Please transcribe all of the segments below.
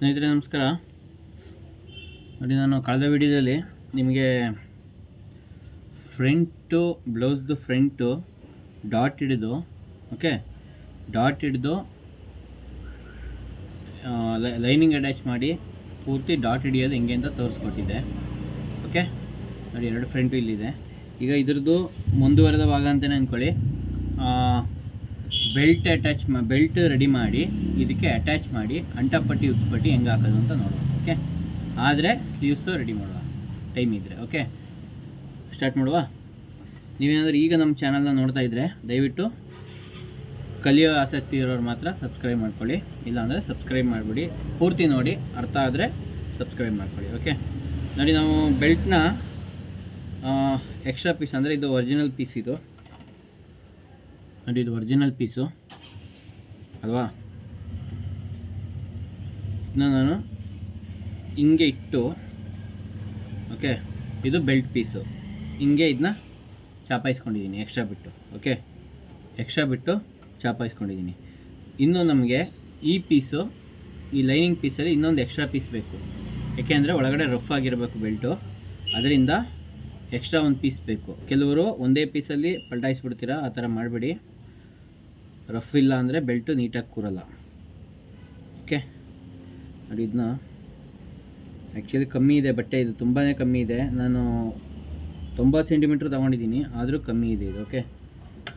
ಸ್ನೇಹಿತರೆ, ನಮಸ್ಕಾರ. ನೋಡಿ, ನಾನು ಕಳೆದ ವಿಡಿಯೋದಲ್ಲಿ ನಿಮಗೆ ಫ್ರಂಟು, ಬ್ಲೌಸ್ದು ಫ್ರಂಟು ಡಾಟ್ ಹಿಡಿದು, ಓಕೆ? ಡಾಟ್ ಹಿಡಿದು ಲೈನಿಂಗ್ ಅಟ್ಯಾಚ್ ಮಾಡಿ ಪೂರ್ತಿ ಡಾಟ್ ಹಿಡಿಯೋದು ಹೆಂಗೆ ಅಂತ ತೋರಿಸ್ಕೊಟ್ಟಿದ್ದೆ. ಓಕೆ? ನೋಡಿ, ಎರಡು ಫ್ರಂಟು ಇಲ್ಲಿದೆ. ಈಗ ಇದ್ರದ್ದು ಮುಂದುವರೆದ ಭಾಗ ಅಂತಲೇ ಅಂದ್ಕೊಳ್ಳಿ. ಬೆಲ್ಟ್ ಅಟ್ಯಾಚ್ ಮಾ, ಬೆಲ್ಟ್ ರೆಡಿ ಮಾಡಿ, ಇದಕ್ಕೆ ಅಟ್ಯಾಚ್ ಮಾಡಿ, ಅಂಟಪಟ್ಟಿ ಉಚ್ಪಟ್ಟಿ ಹೆಂಗೆ ಹಾಕೋದು ಅಂತ ನೋಡೋಣ ಓಕೆ ಆದರೆ ಸ್ಲೀವ್ಸು ರೆಡಿ ಮಾಡುವ ಟೈಮ್ ಇದ್ದರೆ ಓಕೆ ಸ್ಟಾರ್ಟ್ ಮಾಡುವ? ನೀವೇನಾದರೂ ಈಗ ನಮ್ಮ ಚಾನಲ್ನ ನೋಡ್ತಾ ಇದ್ದರೆ ದಯವಿಟ್ಟು ಕಲಿಯೋ ಆಸಕ್ತಿ ಇರೋರು ಮಾತ್ರ ಸಬ್ಸ್ಕ್ರೈಬ್ ಮಾಡ್ಕೊಳ್ಳಿ. ಇಲ್ಲಾಂದರೆ ಸಬ್ಸ್ಕ್ರೈಬ್ ಮಾಡಿಬಿಡಿ. ಪೂರ್ತಿ ನೋಡಿ, ಅರ್ಥ ಆದರೆ ಸಬ್ಸ್ಕ್ರೈಬ್ ಮಾಡ್ಕೊಳ್ಳಿ ಓಕೆ ನೋಡಿ, ನಾವು ಬೆಲ್ಟ್ನ ಎಕ್ಸ್ಟ್ರಾ ಪೀಸ್ ಅಂದರೆ ಇದು ಒರಿಜಿನಲ್ ಪೀಸ್ ಇದು. ನೋಡಿ, ಇದು ಒರಿಜಿನಲ್ ಪೀಸು ಅಲ್ವಾ? ಇದನ್ನ ನಾನು ಹಿಂಗೆ ಇಟ್ಟು ಓಕೆ ಇದು ಬೆಲ್ಟ್ ಪೀಸು ಹಿಂಗೆ ಇದನ್ನ ಚಾಪಾಯಿಸ್ಕೊಂಡಿದ್ದೀನಿ ಎಕ್ಸ್ಟ್ರಾ ಬಿಟ್ಟು ಓಕೆ ಎಕ್ಸ್ಟ್ರಾ ಬಿಟ್ಟು ಚಾಪಾಯಿಸ್ಕೊಂಡಿದ್ದೀನಿ ಇನ್ನು ನಮಗೆ ಈ ಪೀಸು ಈ ಲೈನಿಂಗ್ ಪೀಸಲ್ಲಿ ಇನ್ನೊಂದು ಎಕ್ಸ್ಟ್ರಾ ಪೀಸ್ ಬೇಕು. ಯಾಕೆಂದರೆ ಒಳಗಡೆ ರಫ್ ಆಗಿರಬೇಕು ಬೆಲ್ಟು ಅದರಿಂದ ಎಕ್ಸ್ಟ್ರಾ ಒಂದು ಪೀಸ್ ಬೇಕು. ಕೆಲವರು ಒಂದೇ ಪೀಸಲ್ಲಿ ಪಲ್ಟಾಯಿಸ್ಬಿಡ್ತೀರಾ, ಆ ಥರ ಮಾಡಬೇಡಿ. ರಫ್ ಇಲ್ಲ ಅಂದರೆ ಬೆಲ್ಟು ನೀಟಾಗಿ ಕೂರಲ್ಲ. ಓಕೆ? ನೋಡಿ ಇದನ್ನ ಆ್ಯಕ್ಚುಲಿ ಕಮ್ಮಿ ಇದೆ, ಬಟ್ಟೆ ಇದು ತುಂಬಾ ಕಮ್ಮಿ ಇದೆ. ನಾನು ತೊಂಬತ್ತು ಸೆಂಟಿಮೀಟ್ರ್ ತೊಗೊಂಡಿದ್ದೀನಿ, ಆದರೂ ಕಮ್ಮಿ ಇದೆ ಇದು, ಓಕೆ?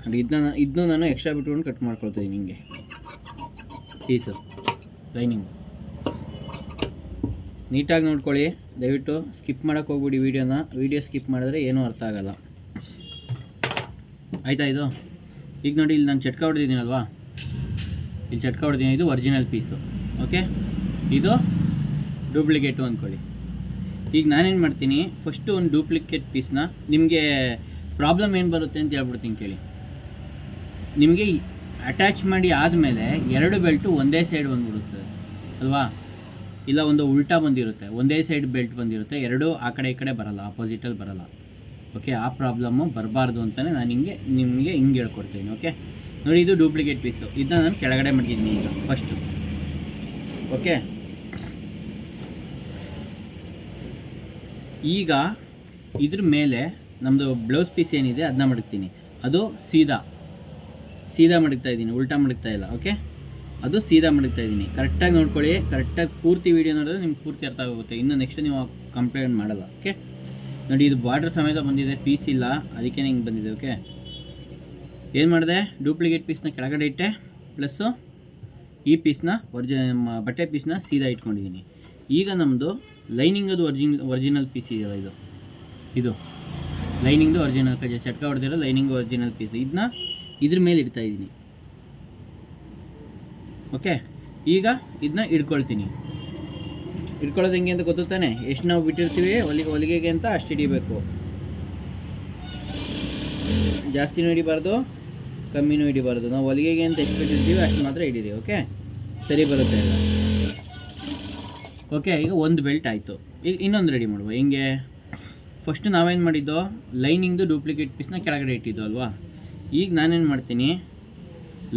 ನೋಡಿ ಇದನ್ನ ಇದನ್ನೂ ನಾನು ಎಕ್ಸ್ಟ್ರಾ ಬಿಟ್ಕೊಂಡು ಕಟ್ ಮಾಡ್ಕೊಳ್ತೀನಿ ಹಿಂಗೆ. Piece lining. ನೀಟಾಗಿ ನೋಡ್ಕೊಳ್ಳಿ, ದಯವಿಟ್ಟು ಸ್ಕಿಪ್ ಮಾಡೋಕ್ಕೆ ಹೋಗ್ಬಿಡಿ ವೀಡಿಯೋನ. ವೀಡಿಯೋ ಸ್ಕಿಪ್ ಮಾಡಿದ್ರೆ ಏನೂ ಅರ್ಥ ಆಗಲ್ಲ. ಆಯಿತಾ ಇದು? ಈಗ ನೋಡಿ ಇಲ್ಲಿ ನಾನು ಚಟ್ಕ ಹೊಡೆದಿದ್ದೀನಲ್ವಾ? ಇಲ್ಲಿ ಚಟ್ಕ ಹೊಡೆದಿದ್ದೀನಿ. ಇದು ಒರಿಜಿನಲ್ ಪೀಸು ಓಕೆ ಇದು ಡೂಪ್ಲಿಕೇಟು ಅಂದ್ಕೊಳ್ಳಿ ಈಗ ನಾನೇನು ಮಾಡ್ತೀನಿ? ಫಸ್ಟು ಒಂದು ಡೂಪ್ಲಿಕೇಟ್ ಪೀಸ್ನ ನಿಮಗೆ ಪ್ರಾಬ್ಲಮ್ ಏನು ಬರುತ್ತೆ ಅಂತ ಹೇಳ್ಬಿಡ್ತೀನಿ ಕೇಳಿ. ನಿಮಗೆ ಅಟ್ಯಾಚ್ ಮಾಡಿ ಆದಮೇಲೆ ಎರಡು ಬೆಲ್ಟು ಒಂದೇ ಸೈಡ್ ಬಂದುಬಿಡುತ್ತೆ. ಅಲ್ವಾ? ಇಲ್ಲ ಒಂದು ಉಲ್ಟಾ ಬಂದಿರುತ್ತೆ. ಒಂದೇ ಸೈಡ್ ಬೆಲ್ಟ್ ಬಂದಿರುತ್ತೆ. ಎರಡು ಆ ಕಡೆ ಈ ಕಡೆ ಬರಲ್ಲ. ಆಪೋಸಿಟಲ್ಲಿ ಬರಲ್ಲ. ಓಕೆ, ಆ ಪ್ರಾಬ್ಲಮ್ಮು ಬರಬಾರ್ದು ಅಂತಲೇ ನಾನು ಹಿಂಗೆ, ನಿಮಗೆ ಹಿಂಗೆ ಹೇಳ್ಕೊಡ್ತೀನಿ, ಓಕೆ? ನೋಡಿ, ಇದು ಡೂಪ್ಲಿಕೇಟ್ ಪೀಸು ಇದನ್ನ ನಾನು ಕೆಳಗಡೆ ಮಾಡಿದ್ದೀನಿ ಈಗ ಫಸ್ಟು ಓಕೆ? ಈಗ ಇದ್ರ ಮೇಲೆ ನಮ್ಮದು ಬ್ಲೌಸ್ ಪೀಸ್ ಏನಿದೆ ಅದನ್ನ ಮಡಗ್ತೀನಿ. ಅದು ಸೀದಾ. ಸೀದಾ ಮಡಗ್ತಾ ಇದ್ದೀನಿ, ಉಲ್ಟಾ ಮಡಗ್ತಾ ಇಲ್ಲ, ಓಕೆ? ಅದು ಸೀದಾ ಮಡಗ್ತಾ ಇದ್ದೀನಿ. ಕರೆಕ್ಟಾಗಿ ನೋಡ್ಕೊಳ್ಳಿ ಕರೆಕ್ಟಾಗಿ ಪೂರ್ತಿ ವೀಡಿಯೋ ನೋಡಿದ್ರೆ ನಿಮ್ಗೆ ಪೂರ್ತಿ ಅರ್ಥ ಆಗುತ್ತೆ ಇನ್ನು ನೆಕ್ಸ್ಟ್ ನೀವು ಕಂಪ್ಲೇಂಟ್ ಮಾಡಲ್ಲ, ಓಕೆ? ನೋಡಿ, ಇದು ಬಾರ್ಡ್ರ್ ಸಮೇತ ಬಂದಿದೆ ಪೀಸ್ ಇಲ್ಲ. ಅದಕ್ಕೆ ಹಿಂಗೆ ಬಂದಿದೆ ಓಕೆ ಏನು ಮಾಡಿದೆ? ಡೂಪ್ಲಿಕೇಟ್ ಪೀಸ್ನ ಕೆಳಗಡೆ ಇಟ್ಟೆ ಪ್ಲಸ್ಸು ಈ ಪೀಸ್ನ ಒರ್ಜಿ ಬಟ್ಟೆ ಪೀಸ್ನ ಸೀದಾ ಇಟ್ಕೊಂಡಿದ್ದೀನಿ ಈಗ ನಮ್ಮದು ಲೈನಿಂಗದು ಒರ್ಜಿನ್ ಒರಿಜಿನಲ್ ಪೀಸ್ ಇದೆಯಲ್ಲ ಇದು. ಇದು. ಲೈನಿಂಗ್ದು ಒರಿಜಿನಲ್ ಕಜೆ ಚಟ್ಕ ಹೊಡೆದಿರೋ ಲೈನಿಂಗ್ ಒರಿಜಿನಲ್ ಪೀಸ್ ಇದನ್ನ ಇದ್ರ ಮೇಲೆ ಇಡ್ತಾ ಇದ್ದೀನಿ ಓಕೆ ಈಗ ಇದನ್ನ ಇಡ್ಕೊಳ್ತೀನಿ. ಇಟ್ಕೊಳ್ಳೋದು ಹೆಂಗೆ ಅಂತ ಗೊತ್ತಾನೆ ಎಷ್ಟು ನಾವು ಬಿಟ್ಟಿರ್ತೀವಿ? ಹೊಲಿಗೆ ಹೊಲಿಗೆಗೆ ಅಂತ ಅಷ್ಟು ಹಿಡಿಬೇಕು. ಜಾಸ್ತಿನೂ ಹಿಡಿಬಾರ್ದು ಕಮ್ಮಿನೂ ಹಿಡಿಬಾರ್ದು. ನಾವು ಹೊಲಿಗೆಗೆ ಅಂತ ಎಷ್ಟು ಬಿಟ್ಟಿರ್ತೀವಿ, ಅಷ್ಟು ಮಾತ್ರ ಹಿಡೀರಿ, ಓಕೆ? ಸರಿ ಬರುತ್ತೆ ಎಲ್ಲ. ಓಕೆ, ಈಗ ಒಂದು ಬೆಲ್ಟ್ ಆಯಿತು. ಈಗ ಇನ್ನೊಂದು ರೆಡಿ ಮಾಡುವ. ಹೆಂಗೆ? ಫಸ್ಟ್ ನಾವೇನು ಮಾಡಿದ್ದೋ? ಲೈನಿಂಗ್ದು ಡೂಪ್ಲಿಕೇಟ್ ಪೀಸ್ನ ಕೆಳಗಡೆ ಇಟ್ಟಿದ್ದು ಅಲ್ವಾ? ಈಗ ನಾನೇನು ಮಾಡ್ತೀನಿ?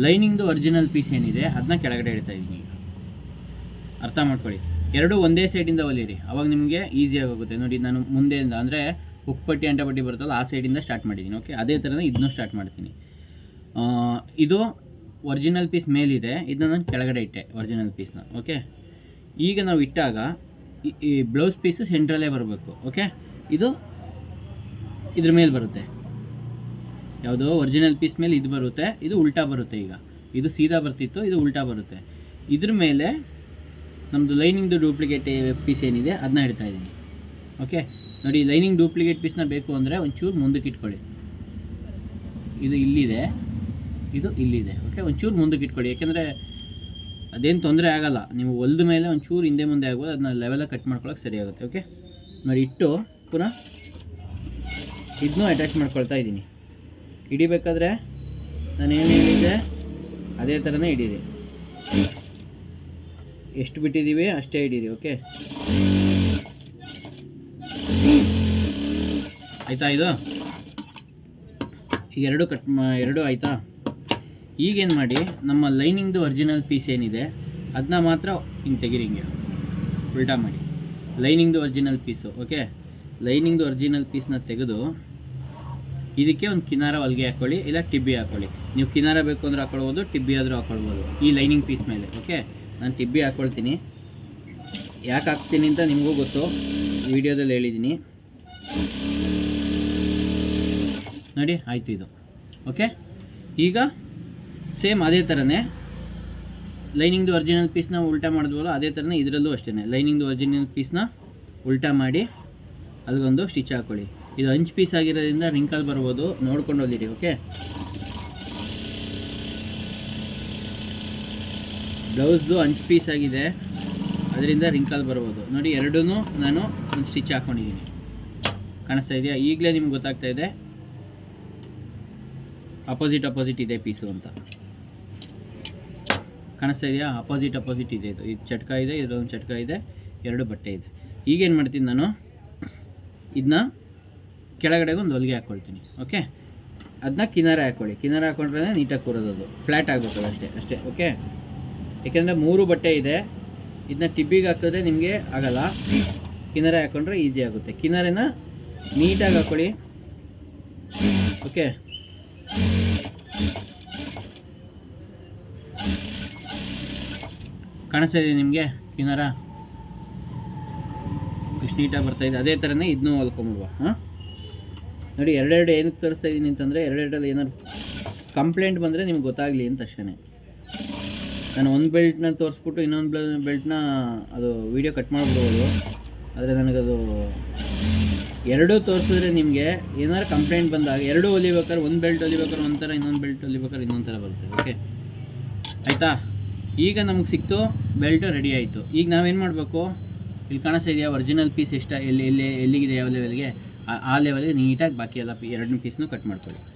ಲೈನಿಂಗ್ದು ಒರಿಜಿನಲ್ ಪೀಸ್ ಏನಿದೆ ಅದನ್ನ ಕೆಳಗಡೆ ಇಡ್ತಾ ಇದ್ದೀನಿ ಅರ್ಥ ಮಾಡ್ಕೊಳ್ಳಿ. ಎರಡೂ ಒಂದೇ ಸೈಡಿಂದ ಹೊಲಿಯಿರಿ ಅವಾಗ ನಿಮಗೆ ಈಸಿಯಾಗಿ ಹೋಗುತ್ತೆ ನೋಡಿ, ನಾನು ಮುಂದೆಯಿಂದ, ಅಂದರೆ ಉಕ್ಪಟ್ಟಿ ಅಂಟಪಟ್ಟಿ ಬರುತ್ತಲ್ಲ, ಆ ಸೈಡಿಂದ ಸ್ಟಾರ್ಟ್ ಮಾಡಿದ್ದೀನಿ ಓಕೆ ಅದೇ ಥರನೇ ಇದನ್ನೂ ಸ್ಟಾರ್ಟ್ ಮಾಡ್ತೀನಿ. ಇದು ಒರಿಜಿನಲ್ ಪೀಸ್ ಮೇಲಿದೆ. ಇದನ್ನ ನಾನು ಕೆಳಗಡೆ ಇಟ್ಟೆ ಒರಿಜಿನಲ್ ಪೀಸ್ನ ಓಕೆ ಈಗ ನಾವು ಇಟ್ಟಾಗ, ಈ ಬ್ಲೌಸ್ ಪೀಸು ಸೆಂಟ್ರಲ್ಲೇ ಬರಬೇಕು ಓಕೆ ಇದು ಇದ್ರ ಮೇಲೆ ಬರುತ್ತೆ. ಯಾವುದೋ ಒರಿಜಿನಲ್ ಪೀಸ್ ಮೇಲೆ ಇದು ಬರುತ್ತೆ, ಇದು ಉಲ್ಟಾ ಬರುತ್ತೆ ಈಗ. ಇದು ಸೀದಾ ಬರ್ತಿತ್ತು, ಇದು ಉಲ್ಟಾ ಬರುತ್ತೆ. ಇದ್ರ ಮೇಲೆ ನಮ್ಮದು ಲೈನಿಂಗ್ದು ಡೂಪ್ಲಿಕೇಟ್ ಪೀಸ್ ಏನಿದೆ ಅದನ್ನ ಇಡ್ತಾ ಇದ್ದೀನಿ ಓಕೆ ನೋಡಿ, ಲೈನಿಂಗ್ ಡೂಪ್ಲಿಕೇಟ್ ಪೀಸ್ನ ಬೇಕು ಅಂದರೆ ಒಂಚೂರು ಮುಂದಕ್ಕೆ ಇಟ್ಕೊಳ್ಳಿ. ಇದು ಇಲ್ಲಿದೆ. ಇದು ಇಲ್ಲಿದೆ. ಓಕೆ ಒಂಚೂರು ಮುಂದಕ್ಕೆ ಇಟ್ಕೊಳ್ಳಿ. ಯಾಕೆಂದರೆ ಅದೇನು ತೊಂದರೆ ಆಗಲ್ಲ. ನೀವು ಹೊಲ್ದ ಮೇಲೆ ಒಂಚೂರು ಹಿಂದೆ ಮುಂದೆ ಆಗ್ಬೋದು ಅದನ್ನ ಲೆವೆಲಾಗಿ ಕಟ್ ಮಾಡ್ಕೊಳಕ್ಕೆ ಸರಿ ಆಗುತ್ತೆ. ಓಕೆ ನೋಡಿ, ಇಟ್ಟು ಪುನಃ ಇದನ್ನೂ ಅಟ್ಯಾಚ್ ಮಾಡ್ಕೊಳ್ತಾ ಇದ್ದೀನಿ ಹಿಡಿಬೇಕಾದ್ರೆ ನಾನು ಏನು ಹೇಳಿದ್ದೆ? ಅದೇ ಥರನೇ ಹಿಡೀರಿ. ಎಷ್ಟು ಬಿಟ್ಟಿದ್ದೀವಿ? ಅಷ್ಟೇ ಹಿಡೀರಿ ಓಕೆ ಆಯಿತಾ ಇದು? ಈಗ ಎರಡು ಕಟ್ ಎರಡು ಆಯಿತಾ? ಈಗೇನು ಮಾಡಿ, ನಮ್ಮ ಲೈನಿಂಗ್ದು ಒರಿಜಿನಲ್ ಪೀಸ್ ಏನಿದೆ ಅದನ್ನ ಮಾತ್ರ ಹಿಂಗೆ ತೆಗೀರಿ ಹಿಂಗೆ. ಉಲ್ಟಾ ಮಾಡಿ. ಲೈನಿಂಗ್ದು ಒರಿಜಿನಲ್ ಪೀಸು ಓಕೆ ಲೈನಿಂಗ್ದು ಒರಿಜಿನಲ್ ಪೀಸ್ನ ತೆಗೆದು, ಇದಕ್ಕೆ ಒಂದು ಕಿನಾರ ಹೊಲಿಗೆ ಹಾಕ್ಕೊಳ್ಳಿ ಇಲ್ಲ ಟಿಬ್ಬಿ ಹಾಕ್ಕೊಳ್ಳಿ ನೀವು ಕಿನಾರ ಬೇಕು ಅಂದ್ರೆ ಹಾಕ್ಕೊಳ್ಬೋದು ಟಿಬ್ಬಿ ಆದರೂ ಹಾಕ್ಕೊಳ್ಬೋದು ಈ ಲೈನಿಂಗ್ ಪೀಸ್ ಮೇಲೆ ಓಕೆ ನಾನು ಟಿಬ್ಬಿ ಹಾಕ್ಕೊಳ್ತೀನಿ ಯಾಕೆ ಹಾಕ್ತೀನಿ ಅಂತ ನಿಮಗೂ ಗೊತ್ತು. ವಿಡಿಯೋದಲ್ಲಿ ಹೇಳಿದ್ದೀನಿ. ನೋಡಿ, ಆಯಿತು ಇದು. ಓಕೆ? ಈಗ ಸೇಮ್ ಅದೇ ಥರನೇ ಲೈನಿಂಗ್ದು ಒರಿಜಿನಲ್ ಪೀಸ್ನ ಉಲ್ಟಾ ಮಾಡಿದ್ವಲ್ಲ, ಅದೇ ಥರನೇ ಇದರಲ್ಲೂ ಅಷ್ಟೇ ಲೈನಿಂಗ್ದು ಒರಿಜಿನಲ್ ಪೀಸ್ನ ಉಲ್ಟಾ ಮಾಡಿ ಅದಕ್ಕೊಂದು ಸ್ಟಿಚ್ ಹಾಕ್ಕೊಳ್ಳಿ ಇದು ಅಂಚು ಪೀಸ್ ಆಗಿರೋದ್ರಿಂದ ರಿಂಕಲ್ ಬರ್ಬೋದು. ನೋಡ್ಕೊಂಡು ಹೋಗಿರಿ ಓಕೆ? ಬ್ಲೌಸ್ದು ಅಂಚು ಪೀಸ್ ಆಗಿದೆ. ಅದರಿಂದ ರಿಂಕಲ್ ಬರ್ಬೋದು. ನೋಡಿ ಎರಡೂ ನಾನು ಒಂದು ಸ್ಟಿಚ್ ಹಾಕ್ಕೊಂಡಿದ್ದೀನಿ ಕಾಣಿಸ್ತಾ ಇದೆಯಾ? ಈಗಲೇ ನಿಮ್ಗೆ ಗೊತ್ತಾಗ್ತಾ ಇದೆ. ಅಪೋಸಿಟ್ ಅಪೋಸಿಟ್ ಇದೆ ಪೀಸು ಅಂತ. ಕಾಣಿಸ್ತಾ ಇದೆಯಾ? ಅಪೋಸಿಟ್ ಅಪೋಸಿಟ್ ಇದೆ ಇದು. ಇದು ಚಟ್ಕ ಇದೆ ಇದೊಂದು ಚಟ್ಕ ಇದೆ, ಎರಡು ಬಟ್ಟೆ ಇದೆ. ಈಗೇನು ಮಾಡ್ತೀನಿ ನಾನು? ಇದನ್ನ ಕೆಳಗಡೆಗೆ ಒಂದು ಹೊಲಿಗೆ ಹಾಕ್ಕೊಳ್ತೀನಿ ಓಕೆ ಅದನ್ನ ಕಿನಾರೆ ಹಾಕ್ಕೊಳ್ಳಿ ಕಿನಾರ ಹಾಕ್ಕೊಂಡ್ರೆ ನೀಟಾಗಿ ಕೂರೋದು ಫ್ಲ್ಯಾಟ್ ಆಗಬೇಕಲ್ಲ ಅಷ್ಟೇ ಅಷ್ಟೇ ಓಕೆ ಯಾಕೆಂದರೆ ಮೂರು ಬಟ್ಟೆ ಇದೆ. ಇದನ್ನ ಟಿಬ್ಬಿಗೆ ಹಾಕಿದ್ರೆ ನಿಮಗೆ ಆಗಲ್ಲ. ಕಿನರೆ ಹಾಕ್ಕೊಂಡ್ರೆ ಈಸಿ ಆಗುತ್ತೆ. ಕಿನರೆನ ನೀಟಾಗಿ ಹಾಕ್ಕೊಳ್ಳಿ ಓಕೆ ಕಾಣಿಸ್ತಾ ಇದೆ ನಿಮಗೆ ಕಿನಾರ? ಇಷ್ಟು ನೀಟಾಗಿ ಬರ್ತಾ ಇದೆ. ಅದೇ ಥರನೇ ಇದನ್ನೂ ಹೊಲ್ಕೊಂಬಿಡುವ. ಹಾಂ? ನೋಡಿ, ಎರಡೆರಡು ಏನಕ್ಕೆ ತರಿಸ್ತಾ ಇದ್ದೀನಿ ಅಂತಂದರೆ ಎರಡೆರಡಲ್ಲಿ ಏನಾದ್ರು ಕಂಪ್ಲೇಂಟ್ ಬಂದರೆ ನಿಮ್ಗೆ ಗೊತ್ತಾಗಲಿ ಅಂತ ಅಷ್ಟೇ ನಾನು ಒಂದು ಬೆಲ್ಟ್ನ ತೋರಿಸ್ಬಿಟ್ಟು ಇನ್ನೊಂದು ಬೆಲ್ಟ್ನ ಅದು ವೀಡಿಯೋ ಕಟ್ ಮಾಡಿಬಿಡ್ಬೋದು. ಆದರೆ ನನಗದು ಎರಡೂ ತೋರಿಸಿದ್ರೆ ನಿಮಗೆ ಏನಾದ್ರು ಕಂಪ್ಲೇಂಟ್ ಬಂದಾಗ ಎರಡೂ ಹೊಲಿಬೇಕಾದ್ರೆ ಒಂದು ಬೆಲ್ಟ್ ಹೊಲಿಬೇಕಾದ್ರೆ ಒಂಥರ ಇನ್ನೊಂದು ಬೆಲ್ಟ್ ಹೊಲಿಬೇಕಾದ್ರೆ ಇನ್ನೊಂದು ಥರ ಬರುತ್ತೆ ಓಕೆ ಆಯಿತಾ? ಈಗ ನಮಗೆ ಸಿಕ್ತು, ಬೆಲ್ಟ್ ರೆಡಿ ಆಯಿತು. ಈಗ ನಾವೇನು ಮಾಡಬೇಕು? ಇಲ್ಲಿ ಕಾಣಿಸ್ತಾ ಇದೆಯಾ? ಒರಿಜಿನಲ್ ಪೀಸ್ ಎಷ್ಟು? ಎಲ್ಲಿ ಎಲ್ಲಿ, ಎಲ್ಲಿಗಿದೆ ಯಾವ ಲೆವೆಲ್ಗೆ ಆ- ಲೆವೆಲ್ಗೆ ನೀಟಾಗಿ ಬಾಕಿ ಎಲ್ಲ ಎರಡನೇ ಪೀಸ್ನು ಕಟ್ ಮಾಡ್ಕೊಳ್ಳಿ.